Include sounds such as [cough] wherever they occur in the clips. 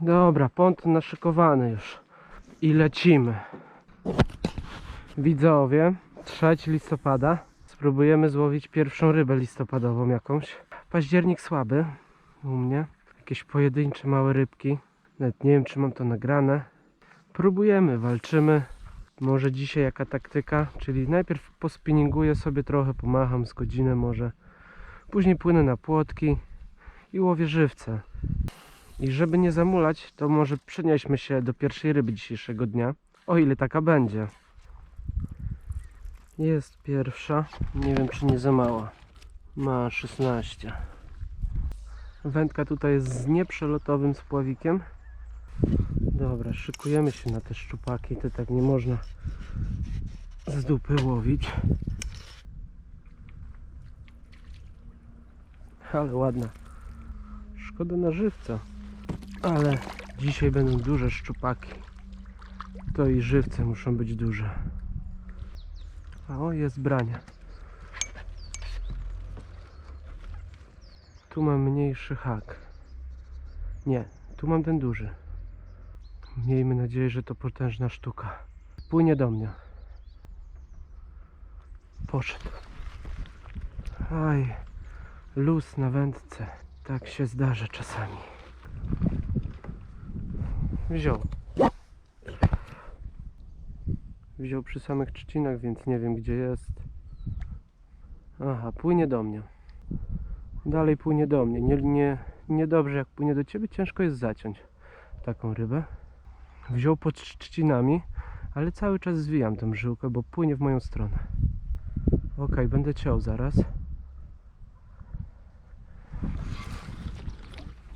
Dobra, pont naszykowany już. I lecimy. Widzowie, 3 listopada. Spróbujemy złowić pierwszą rybę listopadową jakąś. Październik słaby u mnie. Jakieś pojedyncze małe rybki. Nawet nie wiem, czy mam to nagrane. Próbujemy, walczymy. Może dzisiaj jaka taktyka, czyli najpierw pospinninguję sobie trochę, pomacham z godzinę może. Później płynę na płotki i łowię żywce. I żeby nie zamulać, to może przenieśmy się do pierwszej ryby dzisiejszego dnia. O ile taka będzie. Jest pierwsza. Nie wiem czy nie za mała. Ma 16. Wędka tutaj jest z nieprzelotowym spławikiem. Dobra, szykujemy się na te szczupaki. To tak nie można z dupy łowić. Ale ładna. Szkoda na żywca. Ale dzisiaj będą duże szczupaki. To i żywce muszą być duże. A o, jest branie. Tu mam mniejszy hak. Nie, tu mam ten duży. Miejmy nadzieję, że to potężna sztuka. Płynie do mnie. Poszedł. Aj, luz na wędce. Tak się zdarza czasami. Wziął. Wziął przy samych trzcinach, więc nie wiem gdzie jest. Aha, płynie do mnie. Dalej płynie do mnie. Nie, nie, niedobrze jak płynie do ciebie, ciężko jest zaciąć taką rybę. Wziął pod trzcinami, ale cały czas zwijam tą żyłkę, bo płynie w moją stronę. Ok, będę ciął zaraz.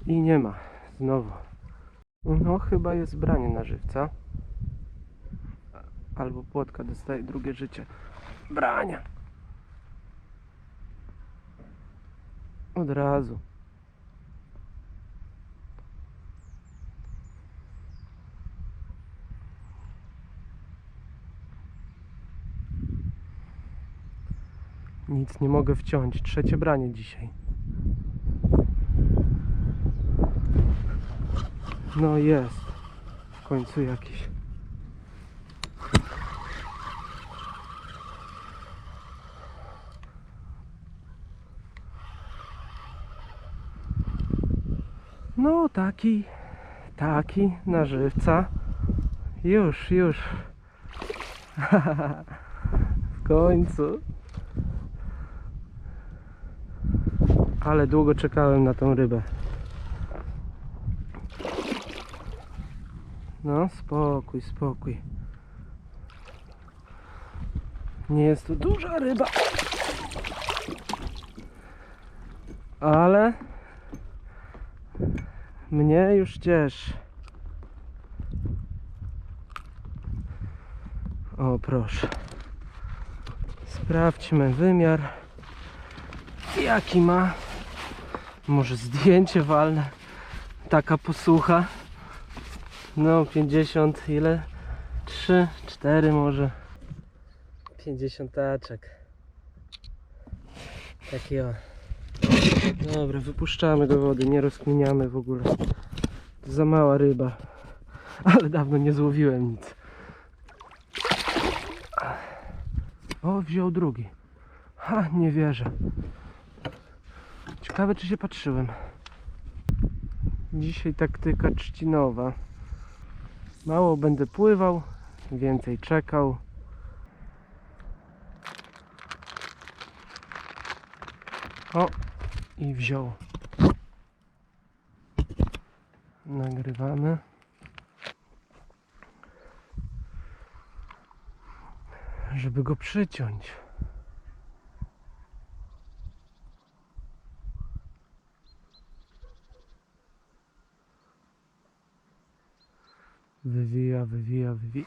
I nie ma. Znowu. No chyba jest branie na żywca. Albo płotka dostaje drugie życie. Brania. Od razu. Nic nie mogę wciąć. Trzecie branie dzisiaj. No jest. W końcu jakiś. No taki, taki na żywca. Już, już. [laughs] w końcu. Ale długo czekałem na tą rybę. No, spokój, spokój. Nie jest to duża ryba. Ale mnie już cieszy. O, proszę. Sprawdźmy wymiar. Jaki ma? Może zdjęcie walne. Taka posłucha. No, 50, ile? 3, 4 może. 50 taczek. Taki o. Dobra, wypuszczamy do wody, nie rozkminiamy w ogóle. To za mała ryba. Ale dawno nie złowiłem nic. O, wziął drugi. Ha, nie wierzę. Ciekawe, czy się patrzyłem. Dzisiaj taktyka trzcinowa. Mało będę pływał, więcej czekał. O, i wziął. Nagrywamy. Żeby go przyciąć. Wywija, wywija, wywija.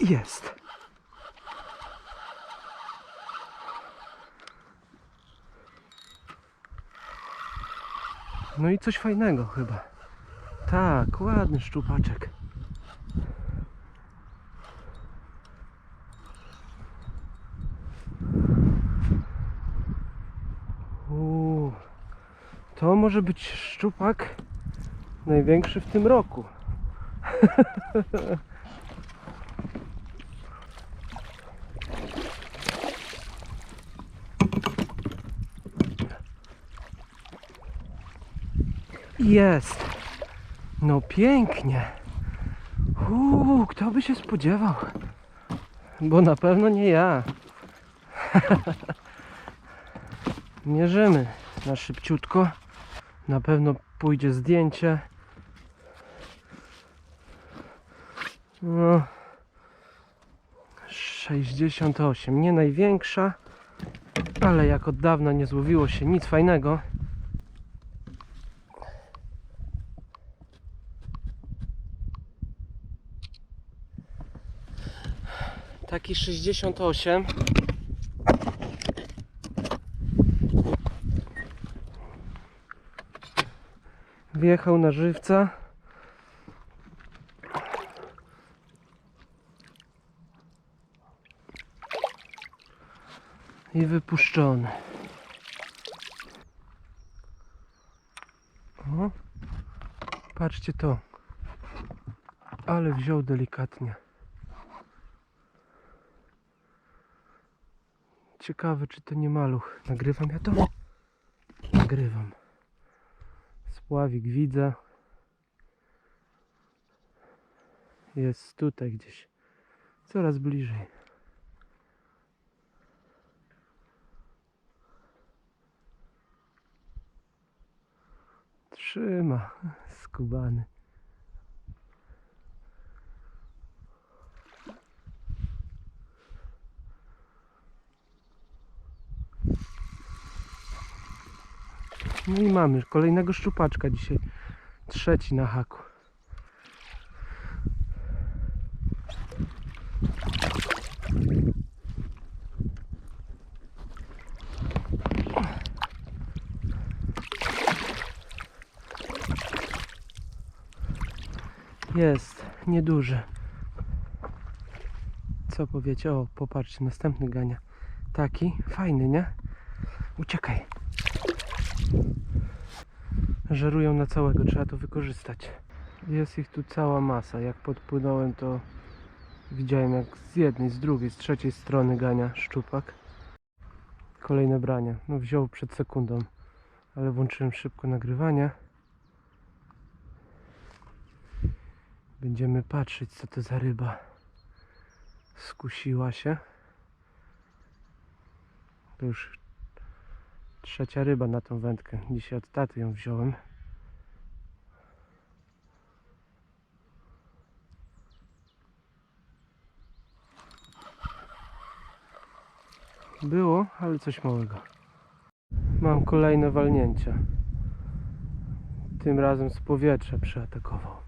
Jest. No i coś fajnego chyba. Tak, ładny szczupaczek. Uuu, to może być szczupak Największy w tym roku. Jest. No pięknie. Uuu, kto by się spodziewał? Bo na pewno nie ja. [laughs] Mierzymy na szybciutko. Na pewno pójdzie zdjęcie. 68. Nie największa, ale jak od dawna nie złowiło się nic fajnego. Taki 68. Wjechał na żywca. I wypuszczony. O, patrzcie to. Ale wziął delikatnie. Ciekawe, czy to nie maluch. Nagrywam ja to? Nagrywam. Spławik widzę. Jest tutaj gdzieś. Coraz bliżej. Trzyma. Skubany. No i mamy kolejnego szczupaczka dzisiaj. Trzeci na haku. Jest, nieduży. Co powiecie? O, popatrzcie, następny gania. Taki, fajny, nie? Uciekaj. Żerują na całego, trzeba to wykorzystać. Jest ich tu cała masa. Jak podpłynąłem, to widziałem jak z jednej, z drugiej, z trzeciej strony gania szczupak. Kolejne branie. No wziął przed sekundą, ale włączyłem szybko nagrywanie. Będziemy patrzeć, co to za ryba. Skusiła się. To już trzecia ryba na tą wędkę. Dzisiaj od taty ją wziąłem. Było, ale coś małego. Mam kolejne walnięcie. Tym razem z powietrza przyatakował.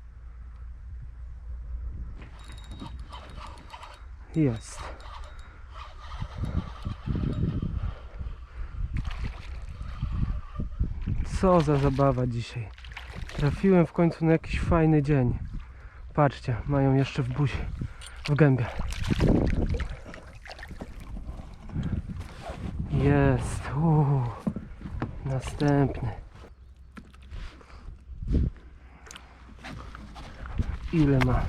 Jest. Co za zabawa dzisiaj. Trafiłem w końcu na jakiś fajny dzień. Patrzcie, mają jeszcze w buzi, w gębie. Jest. Uuu, następny. Ile ma?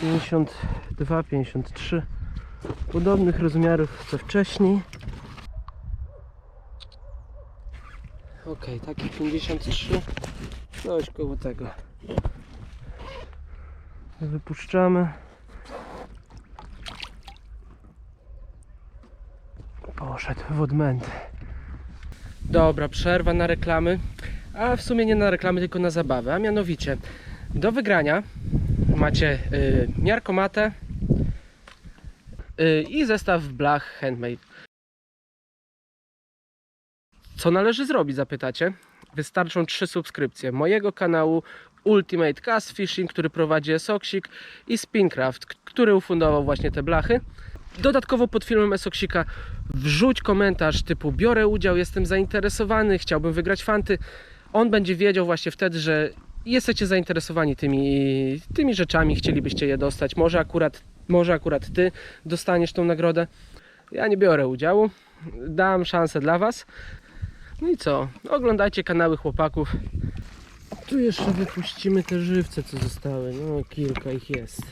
52, 53. Podobnych rozmiarów co wcześniej. Ok, taki 53. Coś koło tego. Wypuszczamy. Poszedł w odmęty. Dobra, przerwa na reklamy. A w sumie nie na reklamy, tylko na zabawę. A mianowicie do wygrania macie y, miarkomatę y, i zestaw blach handmade. Co należy zrobić, zapytacie? Wystarczą trzy subskrypcje mojego kanału Ultimate Cast Fishing, który prowadzi Esoksik i Spincraft, który ufundował właśnie te blachy. Dodatkowo pod filmem Esoksika wrzuć komentarz typu biorę udział, jestem zainteresowany, chciałbym wygrać fanty. On będzie wiedział właśnie wtedy, że jesteście zainteresowani tymi, tymi rzeczami, chcielibyście je dostać. Może akurat, może akurat ty dostaniesz tą nagrodę. Ja nie biorę udziału, dam szansę dla was. No i co? Oglądajcie kanały chłopaków. Tu jeszcze wypuścimy te żywce, co zostały. No, kilka ich jest.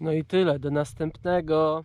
No i tyle, do następnego.